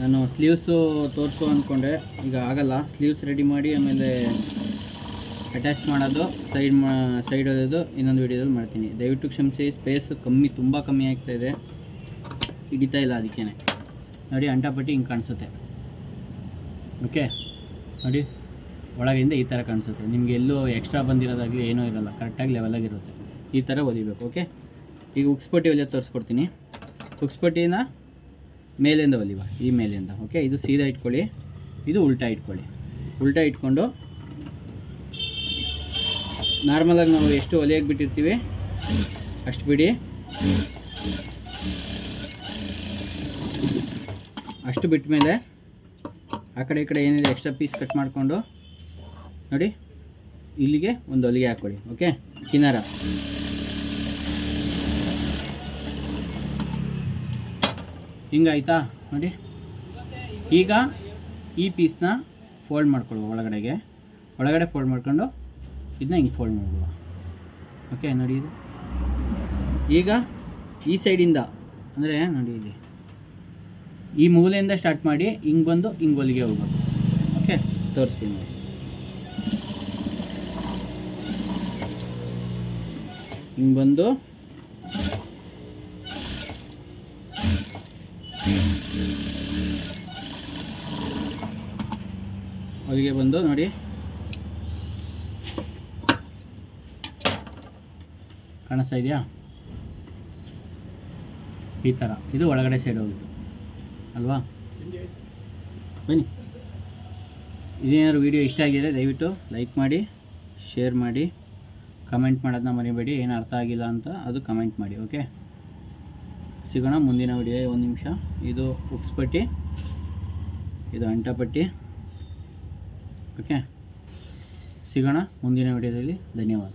ನಾನು ಸ್ಲೀವ್ಸು ತೋರಿಸು ಅಂದ್ಕೊಂಡೆ, ಈಗ ಆಗಲ್ಲ. ಸ್ಲೀವ್ಸ್ ರೆಡಿ ಮಾಡಿ, ಆಮೇಲೆ ಅಟ್ಯಾಚ್ ಮಾಡೋದು ಸೈಡ್ ಮಾ ಸೈಡ್ ಹೋಗೋದು ಇನ್ನೊಂದು ವೀಡಿಯೋದಲ್ಲಿ ಮಾಡ್ತೀನಿ. ದಯವಿಟ್ಟು ಕ್ಷಮಿಸಿ ಸ್ಪೇಸ್ ಕಮ್ಮಿ, ತುಂಬ ಕಮ್ಮಿ ಆಗ್ತಾ ಇದೆ. ಹಿಡಿತಾ ಇಲ್ಲ ಅದಕ್ಕೇ ನೋಡಿ, ಅಂಟಾಪಟ್ಟಿ ಹಿಂಗೆ ಕಾಣಿಸುತ್ತೆ. ಓಕೆ ನೋಡಿ. ಒಳಗಿಂದ ಈ ಥರ ಕಾಣಿಸುತ್ತೆ. ನಿಮಗೆ ಎಲ್ಲೂ ಎಕ್ಸ್ಟ್ರಾ ಬಂದಿರೋದಾಗಲಿ ಏನೂ ಇರೋಲ್ಲ ಕರೆಕ್ಟಾಗಿ ಲೆವೆಲಾಗಿರುತ್ತೆ ಈ ಥರ ಹೊಲಿಬೇಕು ಓಕೆ ಈಗ ಉಕ್ಸ್ಪಟ್ಟಿ ಹೊಲಿಯೋದು ತೋರಿಸ್ಕೊಡ್ತೀನಿ. ಉಕ್ಸ್ಪಟ್ಟಿನ ಮೇಲಿಂದ ಹೊಲಿವ ಈ ಮೇಲಿಂದ ಓಕೆ ಇದು ಸೀದಾ ಇಟ್ಕೊಳ್ಳಿ, ಇದು ಉಲ್ಟಾ ಇಟ್ಕೊಳ್ಳಿ. ಉಲ್ಟಾ ಇಟ್ಕೊಂಡು ನಾರ್ಮಲಾಗಿ ನಾವು ಎಷ್ಟು ಒಲೆಯಾಗಿ ಬಿಟ್ಟಿರ್ತೀವಿ, ಅಷ್ಟು ಬಿಡಿ. ಅಷ್ಟು ಬಿಟ್ಟ ಮೇಲೆ ಆ ಕಡೆ ಈ ಕಡೆ ಏನಿದೆ ಎಕ್ಸ್ಟ್ರಾ ಪೀಸ್ ಕಟ್ ಮಾಡಿಕೊಂಡು ನೋಡಿ. ಇಲ್ಲಿಗೆ ಒಂದು ಹೊಲಿಗೆ ಹಾಕ್ಕೊಳ್ಳಿ ಓಕೆ ಕಿನಾರ ಹಿಂಗಾಯ್ತಾ? ನೋಡಿ. ಈಗ ಈ ಪೀಸ್ನ ಫೋಲ್ಡ್ ಮಾಡ್ಕೊಳ್ಳುವ ಒಳಗಡೆಗೆ. ಒಳಗಡೆ ಫೋಲ್ಡ್ ಮಾಡ್ಕೊಂಡು ಇದನ್ನ ಹಿಂಗೆ ಫೋಲ್ಡ್ ಮಾಡುವ ಓಕೆ ನೋಡಿ ಇದು. ಈಗ ಈ ಸೈಡಿಂದ ಅಂದರೆ ನೋಡಿ ಇಲ್ಲಿ. ಈ ಮೂಲೆಯಿಂದ ಸ್ಟಾರ್ಟ್ ಮಾಡಿ ಹಿಂಗೆ ಬಂದು ಹಿಂಗೆ ಹೊಲಿಗೆ ಹೋಗ್ಬೇಕು. ಓಕೆ ತೋರಿಸಿ ನೋಡಿ. ಹಿಂಗೆ ಬಂದು ಹೊಲಿಗೆ ಬಂದು ನೋಡಿ. ಕಾಣಿಸ್ತಾ ಇದೆಯಾ? ಈ ಥರ ಇದು ಒಳಗಡೆ ಸೈಡ್ ಹೋಗಿದ್ದು ಅಲ್ವಾ? ಬನ್ನಿ. ಇದೇನಾದ್ರು ವಿಡಿಯೋ ಇಷ್ಟ ಆಗಿದೆ ದಯವಿಟ್ಟು ಲೈಕ್ ಮಾಡಿ ಶೇರ್ ಮಾಡಿ. ಕಮೆಂಟ್ ಮಾಡೋದನ್ನ ಮರಿಬೇಡಿ, ಏನು ಅರ್ಥ ಆಗಿಲ್ಲ ಅಂತ ಅದು ಕಮೆಂಟ್ ಮಾಡಿ ಓಕೆ ಸಿಗೋಣ ಮುಂದಿನ ವಿಡಿಯೋ ಒಂದು ನಿಮಿಷ. ಇದು ಉಕ್ಸ್ ಪಟ್ಟಿ ಇದು ಅಂಟಪಟ್ಟಿ ಓಕೆ ಸಿಗೋಣ ಮುಂದಿನ ವಿಡಿಯೋದಲ್ಲಿ ಧನ್ಯವಾದ.